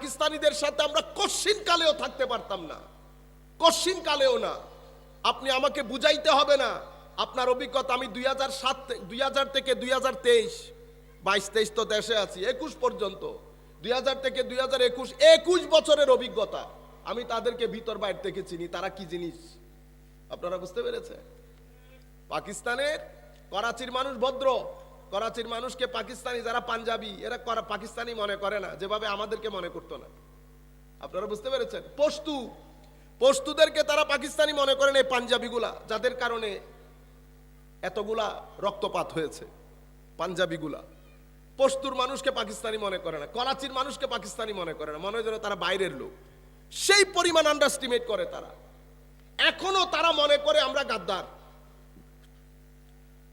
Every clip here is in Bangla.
পাকিস্তানিদের সাথে আমরা কশ্চিন কালেও থাকতে পারতাম না। কশ্চিন কালেও না। আপনি আমাকে বুঝাইতে হবে না। আপনার অভিজ্ঞতা আমি দুই হাজার সাত দুই হাজার থেকে দুই হাজার তেইশ, বাইশ তেইশ তো দেশে আছি, একুশ পর্যন্ত। দুই হাজার থেকে দুই হাজার একুশ একুশ বছরের অভিজ্ঞতা। আমি তাদেরকে ভিতর বাইর থেকে চিনি, তারা কি জিনিস? আপনারা বুঝতে পেরেছে পাকিস্তানের, করাচির মানুষ ভদ্র। করাচির মানুষকে পাকিস্তানি যারা পাঞ্জাবি, এরা পাকিস্তানি মনে করে না, যেভাবে আমাদেরকে মনে করতো না। আপনারা বুঝতে পেরেছেন? পশতু, পশতুদেরকে তারা পাকিস্তানি মনে করেন এই পাঞ্জাবিগুলা, যাদের কারণে এতগুলা রক্তপাত হয়েছে, পাঞ্জাবিগুলা। পশতুর মানুষকে পাকিস্তানি মনে করে না, করাচির মানুষকে পাকিস্তানি মনে করে না, মনে হয় যেন তারা বাইরের লোক। সেই পরিমাণ আন্ডারস্টিমেট করে তারা। এখনও তারা মনে করে আমরা গাদ্দার।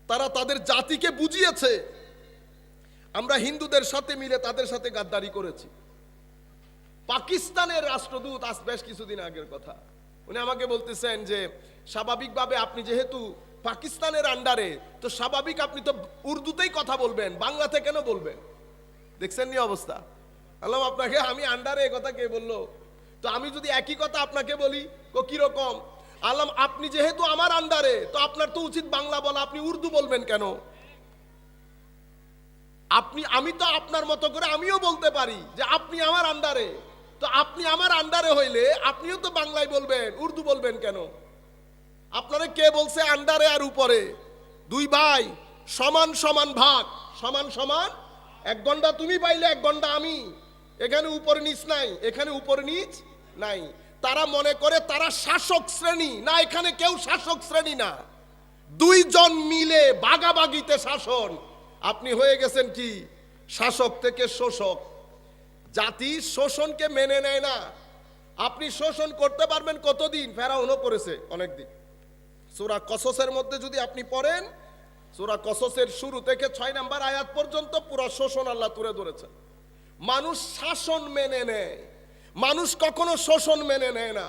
তারা তাদের জাতিকে বুঝিয়েছে। আমরা হিন্দুদের সাথে মিলে তাদের সাথে গাদ্দারি করেছি। পাকিস্তানের রাষ্ট্রদূত আজ বেশ কিছুদিন আগের কথা। উনি আমাকে বলতেছেন যে, স্বাভাবিকভাবে আপনি যেহেতু পাকিস্তানের আন্ডারে তো স্বাভাবিক আপনি তো উর্দুতেই কথা বলবেন, বাংলাতে কেন বলবেন? দেখছেন নি অবস্থা? আল্লাহ আপনাকে, আমি আন্ডারে কথা কে বলল? তো আমি যদি একই কথা আপনাকে বলি কীরকম? আল্লাহ আপনি যেহেতু আমার আন্ডারে, তো আপনার তো উচিত বাংলা বলা। আপনি উর্দু বলবেন কেন? আপনি, আমি তো আপনার মতো করে আমিও বলতে পারি যে আপনি আমার আন্ডারে। তো আপনি আমার আন্ডারে হইলে আপনিও তো বাংলায় বলবেন, উর্দু বলবেন কেন? আপনারা কে বলছে আন্ডারে আর উপরে? দুই ভাই, সমান সমান ভাগ। সমান সমান, এক ঘণ্টা তুমি পাইলে, এক ঘণ্টা আমি। এখানে উপরে নিচ নাই, এখানে উপরে নিচ নাই। তারা মনে করে তারা শাসক শ্রেণি। না, এখানে কেউ শাসক শ্রেণি না। দুইজন মিলে বাগাবাগিতে শাসন। আপনি হয়ে গেছেন কি? শাসক থেকে শোষক। জাতি শোষণকে মেনে নেয় না। আপনি শোষণ করতে পারবেন কতদিন? ফেরাউনও করেছে অনেকদিন। সুরা কসসের মধ্যে যদি আপনি পড়েন, সুরা কসসের শুরু থেকে ছয় নাম্বার আয়াত পর্যন্ত পুরো শোষণ আল্লাহ তুলে ধরেছেন। মানুষ শাসন মেনে নেয়। মানুষ কখনো শোষণ মেনে নেয় না।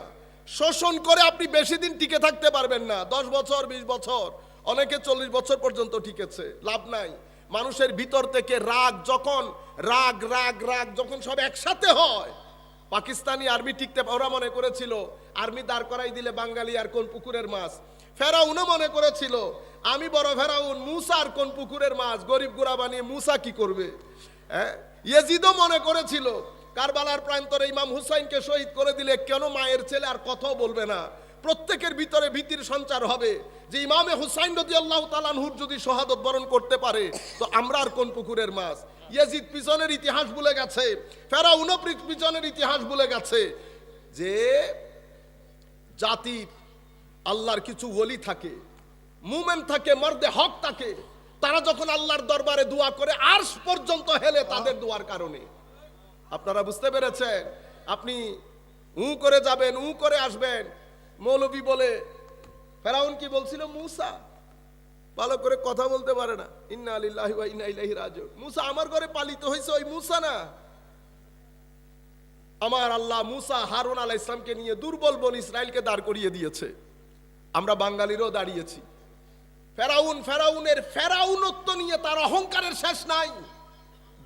শোষণ করে আপনি বেশি দিন টিকে থাকতে পারবেন না। দশ বছর, বিশ বছর, অনেকে চল্লিশ বছর পর্যন্ত টিকেছে, লাভ নাই। মানুষের ভিতর থেকে রাগ যখন, রাগ রাগ রাগ যখন সব একসাথে হয়, পাকিস্তানি আর্মি টিকতে, ওরা মনে করেছিল, আর্মি দাঁড় করাই দিলে বাঙালি আর কোন পুকুরের মাছ। ফেরাউনও মনে করেছিল, আমি বড় ফেরাউন, মুসা আর কোন পুকুরের মাছ, গরিব গুড়া বানিয়ে মুসা কি করবে? হ্যাঁ? ইয়েজিদও মনে করেছিল কারবালার প্রান্তরে ইমাম হুসাইনকে শহীদ করে দিলে কেন মায়ের ছেলে আর কথাও বলবে না? প্রত্যেকের ভিতরে ভীতির সঞ্চার হবে। যে ইমামে হুসাইন রদি আল্লাহ তালানহুর যদি শহাদত বরণ করতে পারে, তো আমরা আর কোন পুকুরের মাছ? ইয়াজিদ পিছনের ইতিহাস ভুলে গেছে। ফেরাউনও পি- পিছনের ইতিহাস ভুলে গেছে। যে জাতির আল্লাহর কিছু ওলি থাকে, মুমেন থাকে, মর্দে হক থাকে, তারা যখন আল্লাহর দরবারে দোয়া করে, আর্শ পর্যন্ত হেলে তাদের দোয়ার কারণে। আপনারা বুঝতে পেরেছেন? আপনি উ করে যাবেন, উ করে আসবেন। মৌলবী বলে, ফেরাউন কি বলছিল? মুসা। ভালো করে কথা বলতে পারে না। ইন্না আলিল্লাহি ওয়া ইন্না ইলাইহি রাজিউন। মুসা আমার ঘরে পালিত হয়েছে ওই মুসা না। আমার আল্লাহ মুসা হারুন আলাহ ইসলামকে নিয়ে দুর্বল বন ইসরায়েলকে দাঁড় করিয়ে দিয়েছে। আমরা বাঙালিরও দাঁড়িয়েছি। ফেরাউন, ফেরাউনের ফেরাউনত্ব নিয়ে তার অহংকারের শেষ নাই।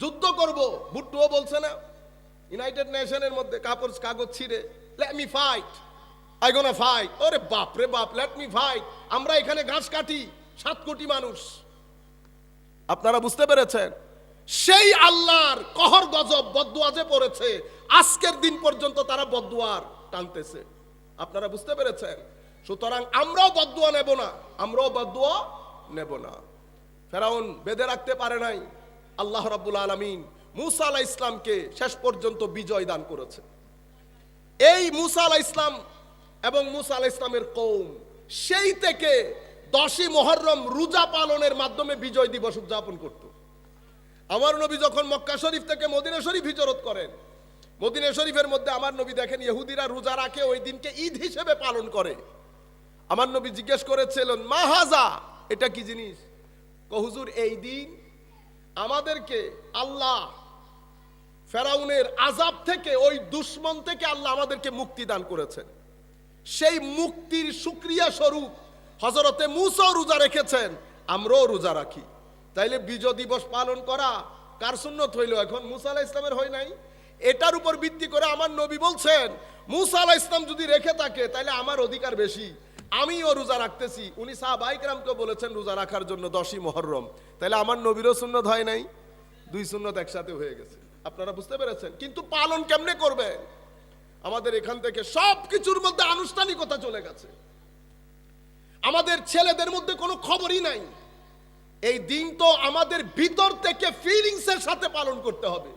যুদ্ধ করব, ভুট্টুও বলছে না। ইউনাইটেড নেশনের মধ্যে কাপড়, কাগজ ছিঁড়ে let me fight I gonna fight ওরে বাপ রে বাপ লেট মি ফাইট আমরা এখানে ঘাস কাটি, সাত কোটি মানুষ। আপনারা বুঝতে পেরেছেন? সেই আল্লাহর কহর গজব বদুয়া যে পড়েছে। আজকের দিন পর্যন্ত তারা বদুয়ার টানতেছে। আপনারা বুঝতে পেরেছেন? সুতরাং আমরাও বদুয়া নেব না, আমরাও বদুয়া নেব না। ফেরাউন বেঁধে রাখতে পারে নাই। আল্লাহ রাব্বুল আলামিন মুসা আলাহ ইসলামকে শেষ পর্যন্ত বিজয় দান করেছে। এই মুসা আলাহ ইসলাম এবং মুসা আলাহ ইসলামের কৌম সেই থেকে দশই মহরম রোজা পালনের মাধ্যমে বিজয় দিবস উদযাপন করত। আমার নবী যখন মক্কা শরীফ থেকে মদিনা শরীফ হিজরত করেন, মদিনা শরীফের মধ্যে আমার নবী দেখেন ইহুদিরা রোজা রাখে, ওই দিনকে ঈদ হিসেবে পালন করে। আমার নবী জিজ্ঞেস করেছিলেন মাহাজা এটা কি জিনিস? কহুজুর এই দিন আমাদেরকে আল্লাহ ফেরাউনের আজাব থেকে, ওই দুশ্মন থেকে আল্লাহ আমাদেরকে মুক্তি দান করেছেন। সেই মুক্তির সুক্রিয়া স্বরূপ হজরতে মুসাও রোজা রেখেছেন, আমরাও রোজা রাখি। তাইলে বিজয় দিবস পালন করা কার সুন্নত হইল এখন? মুসা আলাহ ইসলামের হয় নাই। এটার উপর ভিত্তি করে আমার নবী বলছেন, মুসা আলাহ ইসলাম যদি রেখে থাকে তাহলে আমার অধিকার বেশি। আমিও রোজা রাখতেছি। উনি সাহাবাইকরামকে বলেছেন, রোজা রাখার জন্য দশই মহরম। তাহলে আমার নবীরও সুন্নত হয় নাই। দুই সুন্নত একসাথে হয়ে গেছে। আপনারা বুঝতে পেরেছেন? কিন্তু পালন কেমনে করবে? আমাদের এখান থেকে সব কিছুর মধ্যে আনুষ্ঠানিকতা চলে গেছে। আমাদের ছেলেদের মধ্যে কোনো খবরই নাই। এই দিন তো আমাদের ভিতর থেকে ফিলিংস এর সাথে পালন করতে হবে।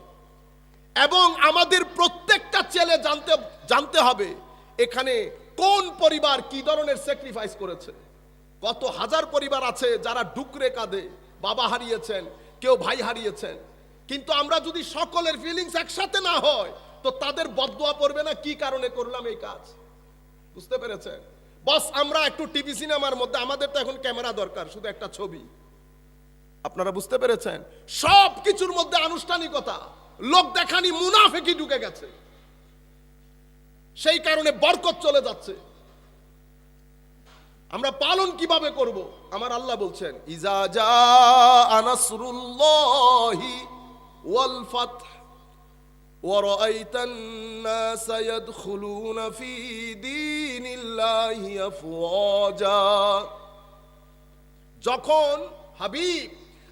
এবং আমাদের প্রত্যেকটা ছেলে জানতে জানতে হবে এখানে কোন পরিবার কি ধরনের স্যাক্রিফাইস করেছে। কত হাজার পরিবার আছে যারা ডুকরে কাঁদে, বাবা হারিয়েছেন, কেউ ভাই হারিয়েছেন। কিন্তু আমরা যদি সকলের ফিলিংস একসাথে না হয়, তো তাদের বদোয়া পড়বে না, কি কারণে করলাম এই কাজ? বুঝতে পেরেছেন? বস, আমরা একটু টিভি সিনেমার মধ্যে, আমাদের তো এখন ক্যামেরা দরকার, শুধু একটা ছবি। আপনারা বুঝতে পেরেছেন? সব কিছুর মধ্যে আনুষ্ঠানিকতা। লোক দেখানি মুনাফেকি ঢুকে গেছে। সেই কারণে বরকত চলে যাচ্ছে। আমরা পালন কীভাবে করব? আমার আল্লাহ বলছেন, ইজা জা আনাসরুল্লাহি ওয়াল ফাতহ ورأيت الناس يدخلون في دين الله أفواجا যখন হাবিব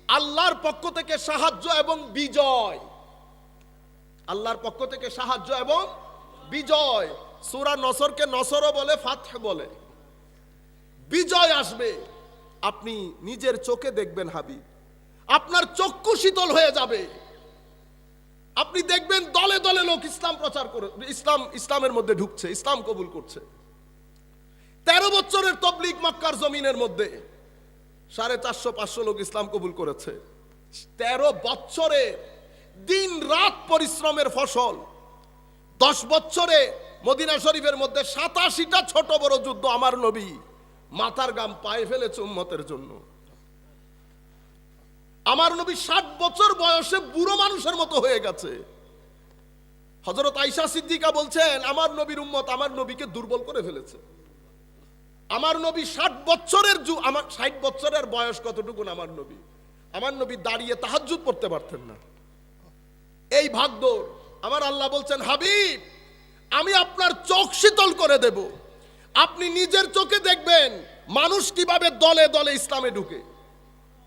আল্লাহর পক্ষ থেকে সাহায্য এবং বিজয় আল্লাহর পক্ষ থেকে সাহায্য এবং বিজয় সূরা নসরকে নসরও বলে ফাতহ বলে বিজয় আসবে আপনি নিজের চোখে দেখবেন হাবিব আপনার চক্ষু শীতল হয়ে যাবে আপনি দেখবেন দলে দলে লোক ইসলাম প্রচার করে, ইসলাম, ইসলামের মধ্যে ঢুকছে, ইসলাম কবুল করছে। তেরো বছরের তবলিক মক্কার জমিনের মধ্যে সাড়ে চারশো, পাঁচশো লোক ইসলাম কবুল করেছে। তেরো বছরে দিন রাত পরিশ্রমের ফসল। দশ বছরে মদিনা শরীফের মধ্যে সাতাশিটা ছোট বড় যুদ্ধ আমার নবী মাথার গাম পায়ে ফেলেছে উম্মতের জন্য। আমার নবী ষাট বছর বয়সে বুড়ো মানুষের মতো হয়ে গেছে। হজরত আইসা সিদ্দিকা বলছেন, আমার নবীর উম্মত আমার নবীকে দুর্বল করে ফেলেছে। আমার নবী ষাট বছরের যু, আমার ষাট বছরের বয়স কতটুকুন আমার নবী? আমার নবী দাঁড়িয়ে তাহাজ্জুদ পড়তে পারতেন না। এই ভাগ্য আমার আল্লাহ বলছেন, হাবিব, আমি আপনার চোখ শীতল করে দেব। আপনি নিজের চোখে দেখবেন মানুষ কীভাবে দলে দলে ইসলামে ঢুকে।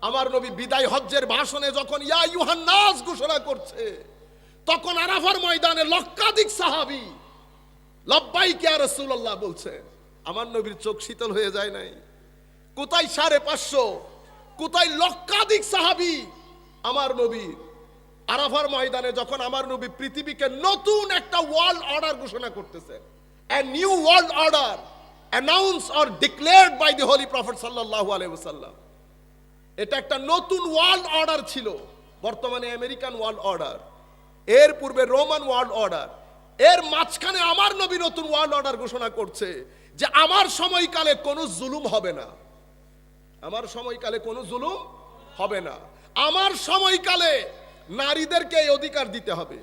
আমার নবী বিদায় হজ্জের ভাষণে যখন ইয়া ইউহান নাস ঘোষণা করছে, তখন আরাফার ময়দানে লক্ষাধিক সাহাবি লব্বাই কে রসুল্লাহ বলছেন আমার নবীর চোখ শীতল হয়ে যায় নাই। কোথায় সাড়ে পাঁচশো? কোথায় লক্ষাধিক সাহাবি? আমার নবী আরাফার ময়দানে যখন আমার নবী পৃথিবীকে নতুন একটা ওয়ার্ল্ড অর্ডার ঘোষণা করতেছে a new world order announce or declared by the holy prophet সাল্লাল্লাহু আলাইহি ওয়াসাল্লাম। এটা একটা নতুন ওয়ার্ল্ড অর্ডার ছিল। বর্তমানে আমেরিকান ওয়ার্ল্ড অর্ডার এর পূর্বে রোমান ওয়ার্ল্ড অর্ডার এর মাঝখানে আমার নবী নতুন ওয়ার্ল্ড অর্ডার ঘোষণা করছে যে আমার সময়কালে কোনো জুলুম হবে না। আমার সময়কালে কোনো জুলুম হবে না। আমার সময়কালে নারীদেরকে এই অধিকার দিতে হবে।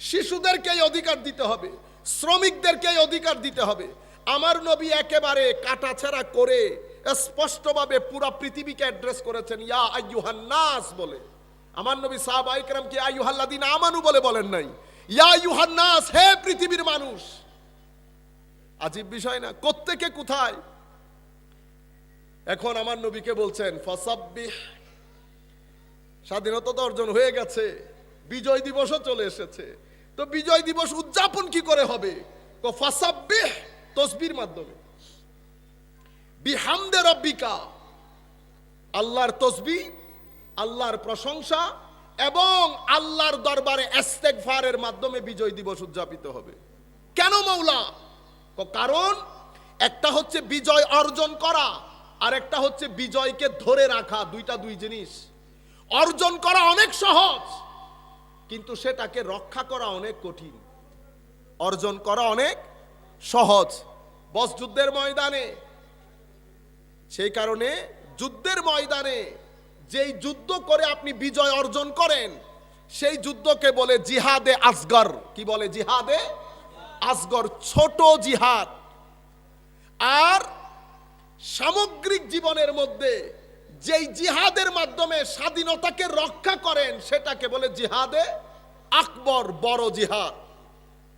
শিশুদেরকে এই অধিকার দিতে হবে। শ্রমিকদেরকে এই অধিকার দিতে হবে। আমার নবী একেবারে কাটাছেড়া করে স্পষ্টভাবে পুরা পৃথিবীকে অ্যাড্রেস করেছেন, ইয়া আইয়ুহান নাস বলে। আমার নবী সাহাবা ইকরাম কি আইয়ুহাল্লাদিন আমানু বলে বলেন নাই। ইয়া আইয়ুহান নাস হে পৃথিবীর মানুষ আজীব বিষয় না, কোত্থেকে, কোথায়? এখন আমার নবীকে বলছেন, ফসাব্বিহ স্বাধীনতা তো অর্জন হয়ে গেছে, বিজয় দিবসও চলে এসেছে। তো বিজয় দিবস উদযাপন কি করে হবে? ফাসাব্বিহ, তসবির মাধ্যমে। বিহামদে রব্বিকা। আল্লাহর তসবি, আল্লাহর প্রশংসা এবং আল্লাহর দরবারে এস্তেগফারের মাধ্যমে বিজয় দিবস উদযাপিত হবে। কেন মৌলা? কারণ একটা হচ্ছে বিজয় অর্জন করা আর একটা হচ্ছে বিজয়কে ধরে রাখা, দুইটা দুই জিনিস। অর্জন করা অনেক সহজ, কিন্তু সেটাকে রক্ষা করা অনেক কঠিন। অর্জন করা অনেক সহজ। বস যুদ্ধের ময়দানে সেই কারণে যুদ্ধের ময়দানে যেই যুদ্ধ করে আপনি বিজয় অর্জন করেন, সেই যুদ্ধকে বলে জিহাদে আসগর। কি বলে জিহাদে? আসগর, ছোট জিহাদ। আর সামগ্রিক জীবনের মধ্যে যেই জিহাদের মাধ্যমে স্বাধীনতাকে রক্ষা করেন, সেটাকে বলে জিহাদে আকবর, বড় জিহাদ।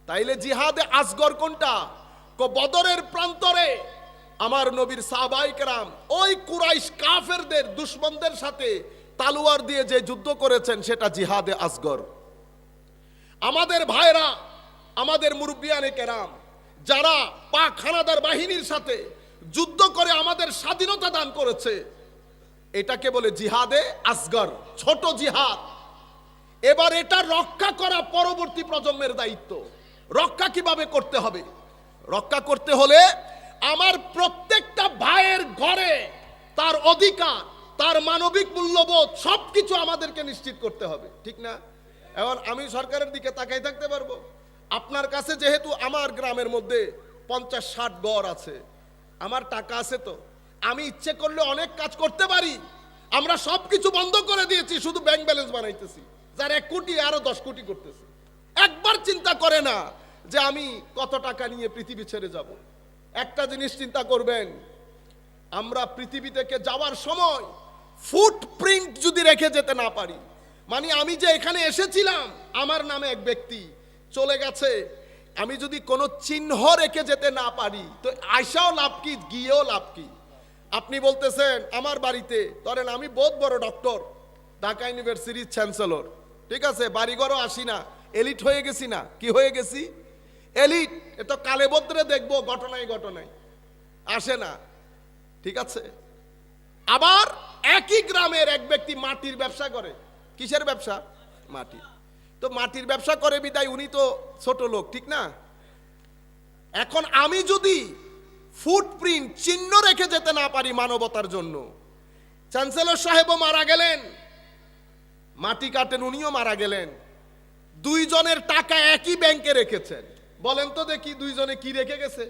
তাইলে জিহাদে আসগর কোনটা? বদরের প্রান্তরে আমার নবীর সাহাবাই কেরাম, ওই কুরাইশ কাফেরদের, দুশ্মনদের সাথে তালুয়ার দিয়ে যে যুদ্ধ করেছেন, সেটা জিহাদে আসগর। আমাদের ভাইরা, আমাদের মুরব্বিয়ানে কেরাম, যারা পাক হানাদার বাহিনীর সাথে যুদ্ধ করে আমাদের স্বাধীনতা দান করেছে, এটাকে বলে জিহাদে আসগর, ছোট জিহাদ। এবার এটা রক্ষা করা পরবর্তী প্রজন্মের দায়িত্ব। রক্ষা কীভাবে করতে হবে? রক্ষা করতে হলে আমার প্রত্যেকটা ভাইয়ের ঘরে তার অধিকার, তার মানবিক মূল্যবোধ সবকিছু আমাদেরকে নিশ্চিত করতে হবে, ঠিক না? এখন আমি সরকারের দিকে তাকাই থাকতে পারব। আপনার কাছে যেহেতু আমার গ্রামের মধ্যে পঞ্চাশ ষাট গড় আছে, আমার টাকা আছে তো, আমি ইচ্ছে করলে অনেক কাজ করতে পারি। আমরা সব কিছু বন্ধ করে দিয়েছি, শুধু ব্যাংক ব্যালেন্স বানাইতেছি। যার এক কোটি, আরও দশ কোটি করতেছে। একবার চিন্তা করে না যে আমি কত টাকা নিয়ে পৃথিবী ছেড়ে যাব। একটা জিনিস চিন্তা করবেন, আমরা পৃথিবী থেকে যাওয়ার সময় ফুটপ্রিন্ট যদি রেখে যেতে না পারি মানে আমি যে এখানে এসেছিলাম, আমার নামে এক ব্যক্তি চলে গেছে, আমি যদি কোনো চিহ্ন রেখে যেতে না পারি, তো আইসাও লাভ কি, গিয়েও লাভ কি? আপনি বলতেছেন, আমার বাড়িতে। ধরেন, আমি বহুত বড় ডক্টর ঢাকা ইউনিভার্সিটির চ্যান্সেলর ঠিক আছে? বাড়িঘরও আসি না এলিট হয়ে গেছি না, কি হয়ে গেছি? এলিট, এ তো কালে বদ্রে দেখব ঘটনায় ঘটনায় আসে না। ঠিক আছে? আবার একই গ্রামের এক ব্যক্তি মাটির ব্যবসা করে। কিসের ব্যবসা? মাটি। তো মাটির ব্যবসা করে বিদায়, উনি তো ছোট লোক, ঠিক না? এখন আমি যদি ফুটপ্রিন্ট চিহ্ন রেখে যেতে না পারি মানবতার জন্য, চ্যান্সেলর সাহেবও মারা গেলেন, মাটি কাটেন, উনিও মারা গেলেন, দুইজনের টাকা একই ব্যাংকে রেখেছেন। বলেন তো দেখি দুইজনে কি রেখে গেছে?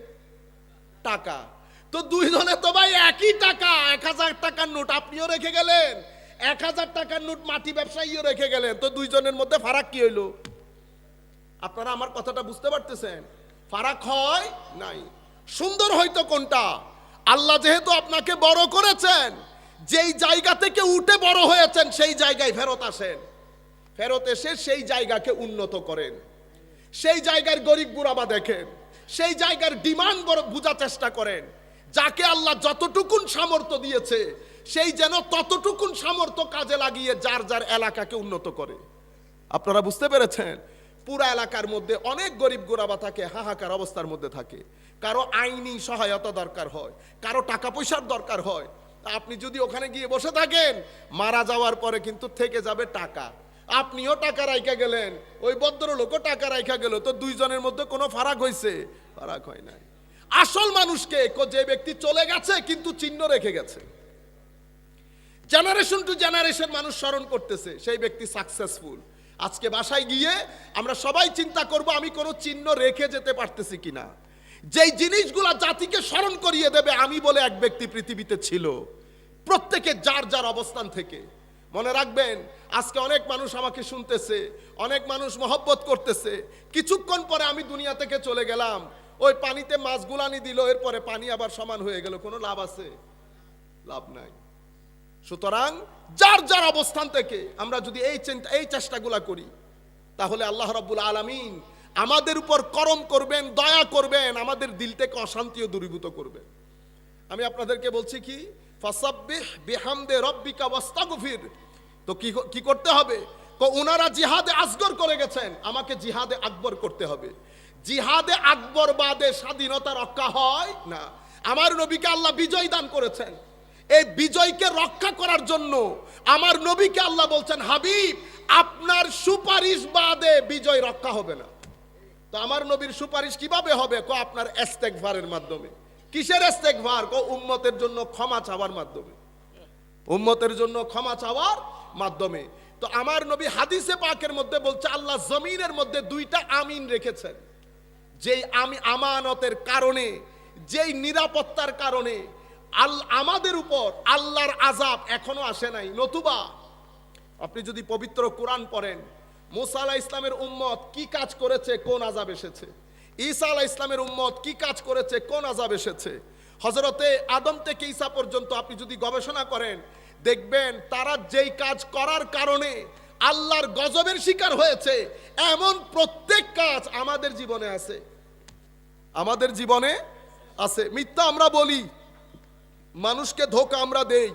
টাকা। তো দুইজনে তো ভাই একই টাকা, এক হাজার টাকার নোট আপনিও রেখে গেলেন, এক হাজার টাকার নোট মাটি ব্যবসায়ীও রেখে গেলেন, তো দুইজনের মধ্যে ফারাক কি হইল? আপনারা আমার কথাটা বুঝতে পারতেছেন? ফারাক হয় নাই। সুন্দর হয়তো কোনটা? আল্লাহ যেহেতু আপনাকে বড় করেছেন, যেই জায়গা থেকে উঠে বড় হয়েছেন, সেই জায়গায় ফেরত আসেন। ফেরত এসে সেই জায়গাকে উন্নত করেন। সেই জায়গার গরিব গুড়াবা দেখেন, সেই জায়গার ডিমান্ড বড় বোঝার চেষ্টা করেন। যাকে আল্লাহ যতটুকুন সামর্থ্য দিয়েছে, সেই যেন ততটুকুন সামর্থ্য কাজে লাগিয়ে যার যার এলাকাকে উন্নত করে। আপনারা বুঝতে পেরেছেন? পুরা এলাকার মধ্যে অনেক গরিব গোরাবা থাকে, হাহাকার অবস্থার মধ্যে থাকে। কারও আইনি সহায়তা দরকার হয়, কারও টাকা পয়সার দরকার হয়। আপনি যদি ওখানে গিয়ে বসে থাকেন, মারা যাওয়ার পরে কিন্তু থেকে যাবে টাকা। আপনিও টাকা রাইখা গেলেন, ওই ভদ্রলোকও টাকা রাইখা গেল, তো দুইজনের মধ্যে কোনো ফারাক হয়েছে ফারাক হয় নাই। আসল মানুষকে যে ব্যক্তি চলে গেছে, কিন্তু চিহ্ন রেখে গেছে। জেনারেশন টু জেনারেশন মানুষ স্মরণ করতেছে, সেই ব্যক্তি সাকসেসফুল আজকে বাসায় গিয়ে আমরা সবাই চিন্তা করব, আমি কোনো চিহ্ন রেখে যেতে পারতেছি কিনা। যেই জিনিসগুলা জাতিকে স্মরণ করিয়ে দেবে, আমি বলে এক ব্যক্তি পৃথিবীতে ছিল। প্রত্যেকে যার যার অবস্থান থেকে। মনে রাখবেন, আজকে অনেক মানুষ আমাকে শুনতেছে, অনেক মানুষ মহব্বত করতেছে। কিছুক্ষণ পরে আমি দুনিয়া থেকে চলে গেলাম। ওই পানিতে মাছ গুলানি দিল, এরপরে পানি আবার সমান হয়ে গেল। কোনো লাভ আছে? লাভ নাই। সুতরাং যার যার অবস্থান থেকে আমরা যদি এই চিন্তা, এই চেষ্টাগুলা করি, তাহলে আল্লাহ রাব্বুল আলামিন আমাদের উপর করম করবেন, দয়া করবেন, আমাদের দিল থেকে অশান্তিও দূরীভূত করবেন। আমি আপনাদেরকে বলছি কি ফাসাব্বিহ বিহামদে রব্বিকা ওয়াস্তাগফির। তো কি কি করতে হবে? তো ওনারা জিহাদে আসগর করে গেছেন, আমাকে জিহাদে আকবর করতে হবে। জিহাদে আকবর বাদে স্বাধীনতা রক্ষা হয় না। আমার নবীকে আল্লাহ বিজয় দান করেছেন। এই বিজয়কে রক্ষা করার জন্য আমার নবীকে আল্লাহ বলছেন, হাবিব, আপনার সুপারিশ বাদে বিজয় রক্ষা হবে না। তো আমার নবীর সুপারিশ কীভাবে হবে? কো, আপনার এস্তেকভারের মাধ্যমে। কিসের এস্তেকভার কো উম্মতের জন্য ক্ষমা চাওয়ার মাধ্যমে। উম্মতের জন্য ক্ষমা চাওয়ার মাধ্যমে। তো আমার নবী হাদিসে পাকের মধ্যে বলছে, আল্লাহ জমিনের মধ্যে দুইটা আমিন রেখেছেন। যেই আমি আমানতের কারণে, যেই নিরাপত্তার কারণে, আল, আমাদের উপর আল্লাহর আজাব এখনও আসে নাই। নতুবা, আপনি যদি পবিত্র কোরআন পড়েন, মুসা আলাহ ইসলামের উম্মত কি কাজ করেছে, কোন আজাব এসেছে? ঈসা আলাহ ইসলামের উম্মত কি কাজ করেছে? কোন আজাব এসেছে? হজরতে আদম থেকে ঈসা পর্যন্ত আপনি যদি গবেষণা করেন, দেখবেন তারা যেই কাজ করার কারণে আল্লাহর গজবের শিকার হয়েছে, এমন প্রত্যেক কাজ আমাদের জীবনে আছে। আমাদের জীবনে আছে। মিথ্যা আমরা বলি, মানুষকে ধোকা আমরা দেই,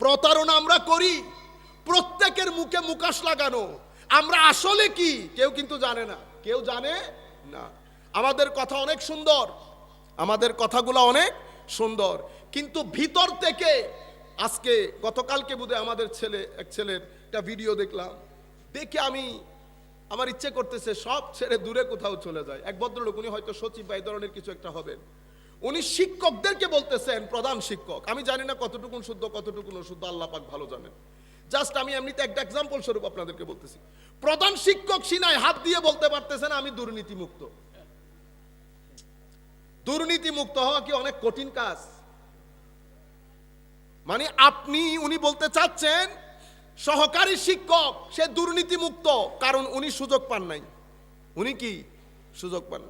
প্রতারণা আমরা করি, প্রত্যেকের মুখে মুকাশ লাগানো। আমরা আসলে কি? কেউ কিন্তু জানে না। কেউ জানে না। আমাদের কথা অনেক সুন্দর। আমাদের কথাগুলো অনেক সুন্দর। কিন্তু ভিতর থেকে আজকে গতকালকে বোধহয় আমাদের ছেলে, এক ছেলের একটা ভিডিও দেখলাম। দেখে আমি, আমার ইচ্ছে করতেছে সব ছেড়ে দূরে কোথাও চলে যায়। এক ভদ্রলোক, উনি হয়তো সচিব বা এই ধরনের কিছু একটা হবেন। উনি শিক্ষকদেরকে বলতেছেন, প্রধান শিক্ষক। আমি জানি না কতটুকুন শুদ্ধ, কতটুকুন অশুদ্ধ, আল্লাহ পাক ভালো জানেন। জাস্ট আমি এমনিতে একটা এক্সাম্পল স্বরূপ আপনাদেরকে বলতেছি। প্রধান শিক্ষক সিনায় হাত দিয়ে বলতে পারতেছেন আমি দুর্নীতি মুক্ত দুর্নীতি মুক্ত হওয়া কি অনেক কঠিন কাজ? মানে আপনি, উনি বলতে চাচ্ছেন, সহকারী শিক্ষক, সে দুর্নীতি মুক্ত কারণ উনি সুযোগ পান নাই। উনি কি সুযোগ পান নাই?